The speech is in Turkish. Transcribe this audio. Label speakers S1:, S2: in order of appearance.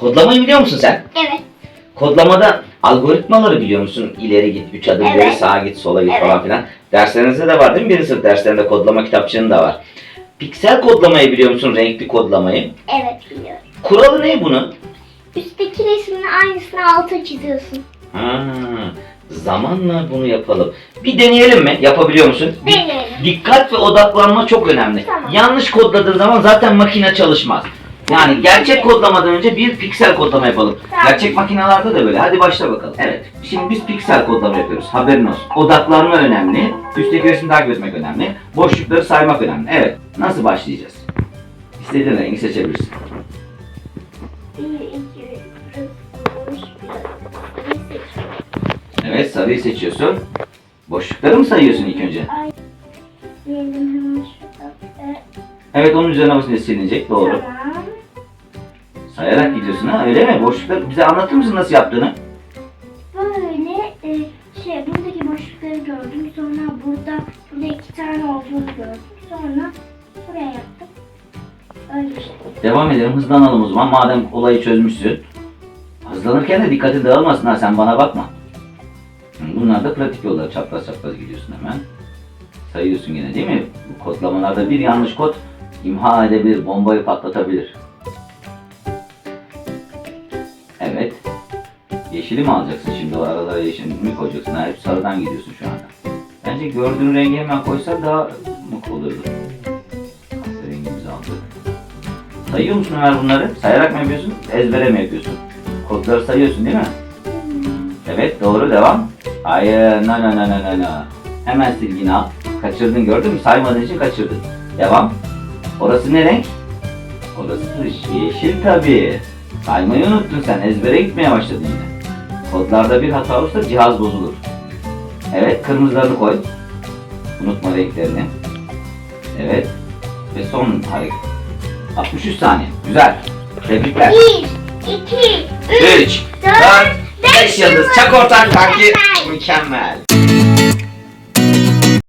S1: Kodlamayı biliyor musun sen?
S2: Evet.
S1: Kodlamada algoritmaları biliyor musun? İleri git, 3 adım
S2: Evet.
S1: ileri, sağa git, sola git
S2: Evet.
S1: falan filan. Derslerinizde de var değil mi? Birinci sınıf derslerinde kodlama kitapçığın da var. Piksel kodlamayı biliyor musun? Renkli kodlamayı.
S2: Evet biliyorum.
S1: Kuralı ne bunun?
S2: Üstteki resmin aynısını alta çiziyorsun.
S1: Ha, zamanla bunu yapalım. Bir deneyelim mi? Yapabiliyor musun?
S2: Deneyelim.
S1: dikkat ve odaklanma çok önemli.
S2: Tamam.
S1: Yanlış kodladığın zaman zaten makine çalışmaz. Yani gerçek kodlamadan önce bir piksel kodlama yapalım.
S2: Tamam.
S1: Gerçek makinelerde de böyle. Hadi başla bakalım. Evet. Şimdi biz piksel kodlama yapıyoruz. Haberin olsun. Odaklanma önemli. Üstteki resmi takip etmek önemli. Boşlukları saymak önemli. Evet. Nasıl başlayacağız? İstediğin rengi seçebilirsin.
S2: 1, 2, 3, 4, 5,
S1: Evet sarıyı seçiyorsun. Boşlukları mı sayıyorsun ilk önce?
S2: Evet
S1: onun üzerine basınca silinecek. Doğru.
S2: Tamam.
S1: Sayarak gidiyorsun ha öyle mi? Boşlukları bize anlatır mısın nasıl yaptığını?
S2: Böyle e, şey buradaki boşlukları gördüm. Sonra burada burada iki tane olduğunu gördüm. Sonra buraya yaptım. Öyle işte.
S1: Devam edelim hızlanalım o zaman madem olayı çözmüşsün. Hızlanırken de dikkatin dağılmasın ha sen bana bakma. Bunlar da pratik yollar çapraz çapraz gidiyorsun hemen. Sayıyorsun yine değil mi? Bu kodlamalarda bir yanlış kod imha edebilir, bombayı patlatabilir. Yeşili mi alacaksın şimdi o aralara yeşil mi koyacaksın? Ha, hep sarıdan gidiyorsun şu anda. Bence gördüğün rengi hemen koysak daha mutlu olurdu. Rengimizi aldık. Sayıyor musun Ömer bunları? Sayarak mı yapıyorsun? Ezbere mi yapıyorsun? Kodları sayıyorsun değil mi? Evet doğru devam. Hayır na na na na na na. Hemen silgini al. Kaçırdın gördün mü? Saymadığın için kaçırdın. Devam. Orası ne renk? Orası yeşil tabii. Saymayı unuttun sen. Ezbere gitmeye başladın yine. Kodlarda bir hata olursa cihaz bozulur. Evet kırmızılarını koy. Unutma renklerini. Evet. Ve son hareket. 63 saniye. Güzel. Tebrikler.
S2: 1, 2, 3,
S1: 3,
S2: 4,
S1: 4, 5 yıldız. Çak ortak.
S2: Mükemmel.
S1: Mükemmel.